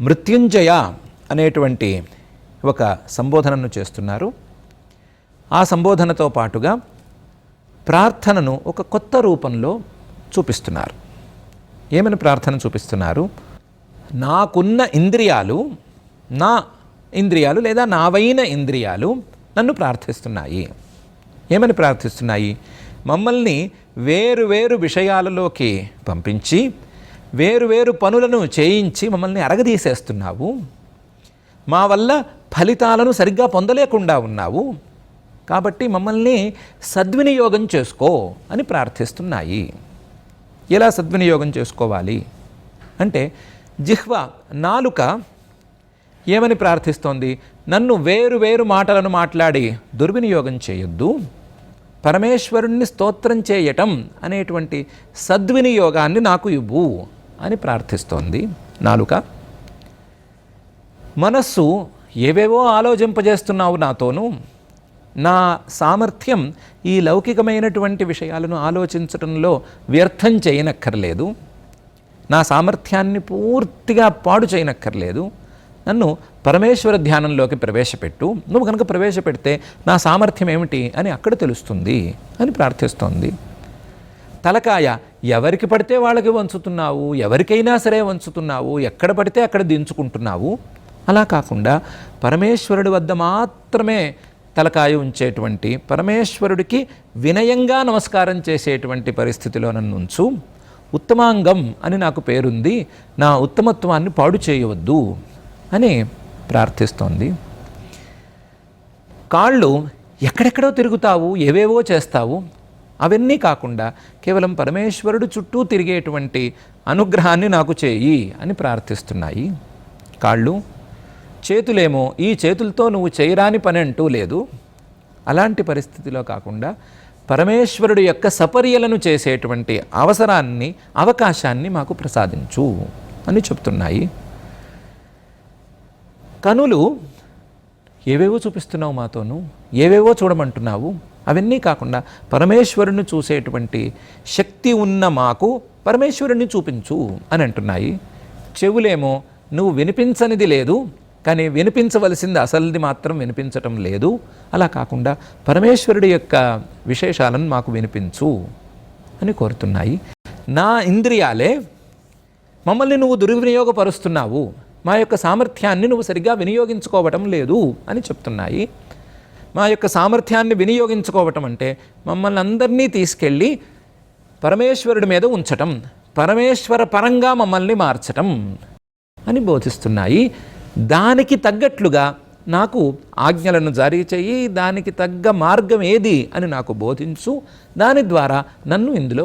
మృత్యుంజయ అనేటువంటి ఒక సంబోధనను చేస్తున్నారు. ఆ సంబోధనతో పాటుగా ప్రార్థనను ఒక కొత్త రూపంలో చూపిస్తున్నారు. ఏమని ప్రార్థన చూపిస్తున్నారు? నాకున్న ఇంద్రియాలు నా ఇంద్రియాలు లేదా నావైన ఇంద్రియాలు నన్ను ప్రార్థిస్తున్నాయి. ఏమని ప్రార్థిస్తున్నాయి? మమ్మల్ని వేరు వేరు విషయాలలోకి పంపించి వేరు వేరు పనులను చేయించి మమ్మల్ని అరగదీసేస్తున్నావు. మా వల్ల ఫలితాలను సరిగ్గా పొందలేకుండా ఉన్నావు. కాబట్టి మమ్మల్ని సద్వినియోగం చేసుకో అని ప్రార్థిస్తున్నాయి. ఎలా సద్వినియోగం చేసుకోవాలి? అంటే జిహ్వ నాలుక ఏమని ప్రార్థిస్తోంది? నన్ను వేరు వేరు మాటలను మాట్లాడి దుర్వినియోగం చేయొద్దు. పరమేశ్వరుణ్ణి స్తోత్రం చేయటం అనేటువంటి సద్వినియోగాన్ని నాకు ఇవ్వు. అని ప్రార్థిస్తోంది. నాలుక మనస్సు ఏవేవో ఆలోచింపజేస్తున్నావు నాతోనూ. నా సామర్థ్యం ఈ లౌకికమైనటువంటి విషయాలను ఆలోచించడంలో వ్యర్థం చేయనక్కర్లేదు. నా సామర్థ్యాన్ని పూర్తిగా పాడు చేయనక్కర్లేదు. నన్ను పరమేశ్వర ధ్యానంలోకి ప్రవేశపెట్టు. నువ్వు కనుక ప్రవేశపెడితే నా సామర్థ్యం ఏమిటి అని అక్కడ తెలుస్తుంది అని ప్రార్థిస్తోంది. తలకాయ ఎవరికి పడితే వాళ్ళకి వంచుతున్నావు ఎవరికైనా సరే వంచుతున్నావు ఎక్కడ పడితే అక్కడ దించుకుంటున్నావు? అలా కాకుండా పరమేశ్వరుడి వద్ద మాత్రమే తలకాయ ఉంచేటువంటి పరమేశ్వరుడికి వినయంగా నమస్కారం చేసేటువంటి పరిస్థితిలో నన్ను ఉంచు. ఉత్తమాంగం అని నాకు పేరుంది. నా ఉత్తమత్వాన్ని పాడు చేయవద్దు అని ప్రార్థిస్తోంది. కాళ్ళు ఎక్కడెక్కడో తిరుగుతావు ఏవేవో చేస్తావు. అవన్నీ కాకుండా కేవలం పరమేశ్వరుడు చుట్టూ తిరిగేటువంటి అనుగ్రహాన్ని నాకు చేయి అని ప్రార్థిస్తున్నాయి. కాళ్ళు చేతులేమో ఈ చేతులతో నువ్వు చేయరాని పని అంటూ లేదు. అలాంటి పరిస్థితిలో కాకుండా పరమేశ్వరుడు యొక్క సపర్యలను చేసేటువంటి అవసరాన్ని అవకాశాన్ని మాకు ప్రసాదించు అని చెప్తున్నాయి. కనులు ఏవేవో చూపిస్తున్నావు మాతోను ఏవేవో చూడమంటున్నావు. అవన్నీ కాకుండా పరమేశ్వరుని చూసేటువంటి శక్తి ఉన్న మాకు పరమేశ్వరుణ్ణి చూపించు అని అంటున్నాయి. చెవులేమో నువ్వు వినిపించనిది లేదు కానీ వినిపించవలసింది అసలుది మాత్రం వినిపించటం లేదు. అలా కాకుండా పరమేశ్వరుడి యొక్క విశేషాలను మాకు వినిపించు అని కోరుతున్నాయి. నా ఇంద్రియాలే మమ్మల్ని నువ్వు దుర్వినియోగపరుస్తున్నావు. మా యొక్క సామర్థ్యాన్ని నువ్వు సరిగ్గా వినియోగించుకోవటం లేదు అని చెప్తున్నాయి. మా యొక్క సామర్థ్యాన్ని వినియోగించుకోవటం అంటే మమ్మల్ని అందరినీ తీసుకెళ్ళి పరమేశ్వరుడి మీద ఉంచటం పరమేశ్వర పరంగా మమ్మల్ని మార్చటం అని బోధిస్తున్నాయి. దానికి తగ్గట్లుగా నాకు ఆజ్ఞలను జారీ చేయి దానికి తగ్గ మార్గం ఏది అని నాకు బోధించు. దాని ద్వారా నన్ను ఇందులో